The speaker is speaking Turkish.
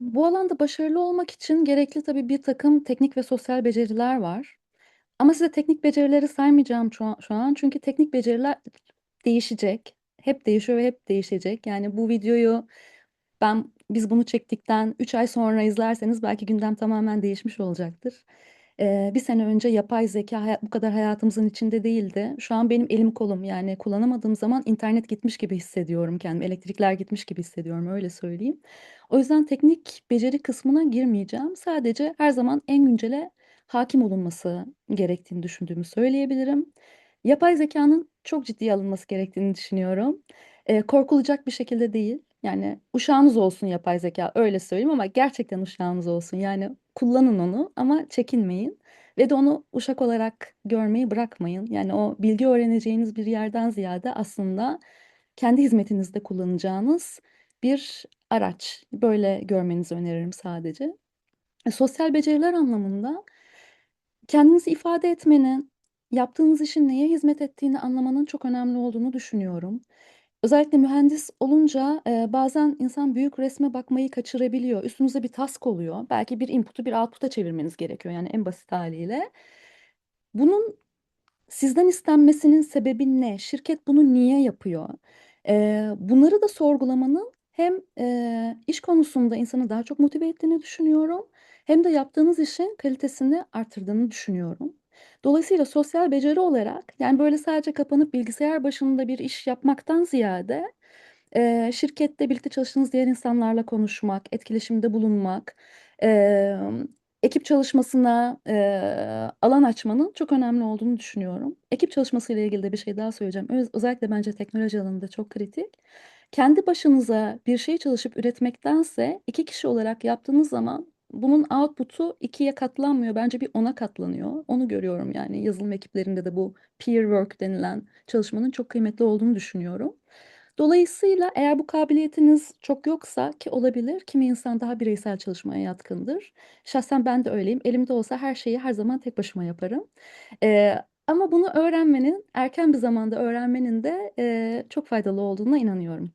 Bu alanda başarılı olmak için gerekli tabii birtakım teknik ve sosyal beceriler var. Ama size teknik becerileri saymayacağım an şu an çünkü teknik beceriler değişecek. Hep değişiyor ve hep değişecek. Yani bu videoyu ben biz bunu çektikten 3 ay sonra izlerseniz belki gündem tamamen değişmiş olacaktır. 1 sene önce yapay zekâ haya bu kadar hayatımızın içinde değildi. Şu an benim elim kolum, yani kullanamadığım zaman internet gitmiş gibi hissediyorum kendimi. Elektrikler gitmiş gibi hissediyorum, öyle söyleyeyim. O yüzden teknik beceri kısmına girmeyeceğim. Sadece her zaman en güncele hâkim olunması gerektiğini düşündüğümü söyleyebilirim. Yapay zekânın çok ciddiye alınması gerektiğini düşünüyorum. Eee, korkulacak bir şekilde değil. Yani uşağınız olsun yapay zekâ, öyle söyleyeyim ama gerçekten uşağınız olsun. Yani kullanın onu ama çekinmeyin ve de onu uşak olarak görmeyi bırakmayın. Yani o bilgi öğreneceğiniz bir yerden ziyade aslında kendi hizmetinizde kullanacağınız bir araç. Böyle görmenizi öneririm sadece. E, sosyal beceriler anlamında kendinizi ifade etmenin, yaptığınız işin neye hizmet ettiğini anlamanın çok önemli olduğunu düşünüyorum. Özellikle mühendis olunca, eee, bazen insan büyük resme bakmayı kaçırabiliyor. Üstünüze bir task oluyor. Belki bir input'u bir output'a çevirmeniz gerekiyor, yani en basit hâliyle. Bunun sizden istenmesinin sebebi ne? Şirket bunu niye yapıyor? Eee, bunları da sorgulamanın hem, eee, iş konusunda insanı daha çok motive ettiğini düşünüyorum hem de yaptığınız işin kalitesini arttırdığını düşünüyorum. Dolayısıyla sosyal beceri olarak, yani, böyle, sadece kapanıp bilgisayar başında bir iş yapmaktan ziyade, eee, şirkette birlikte çalıştığınız diğer insanlarla konuşmak, etkileşimde bulunmak, emm, ekip çalışmasına, eee, alan açmanın çok önemli olduğunu düşünüyorum. Ekip çalışmasıyla ilgili de bir şey daha söyleyeceğim. Öz özellikle bence teknoloji alanında çok kritik. Kendi başınıza bir şey çalışıp üretmektense 2 kişi olarak yaptığınız zaman bunun output'u 2'ye katlanmıyor, bence bir 10'a katlanıyor. Onu görüyorum, yani, yazılım ekiplerinde de bu peer work denilen çalışmanın çok kıymetli olduğunu düşünüyorum. Dolayısıyla eğer bu kabiliyetiniz çok yoksa ki olabilir, kimi insan daha bireysel çalışmaya yatkındır. Şahsen ben de öyleyim. Elimde olsa her şeyi her zaman tek başıma yaparım. Eee, ama bunu öğrenmenin, erken bir zamanda öğrenmenin de, eee, çok faydalı olduğuna inanıyorum.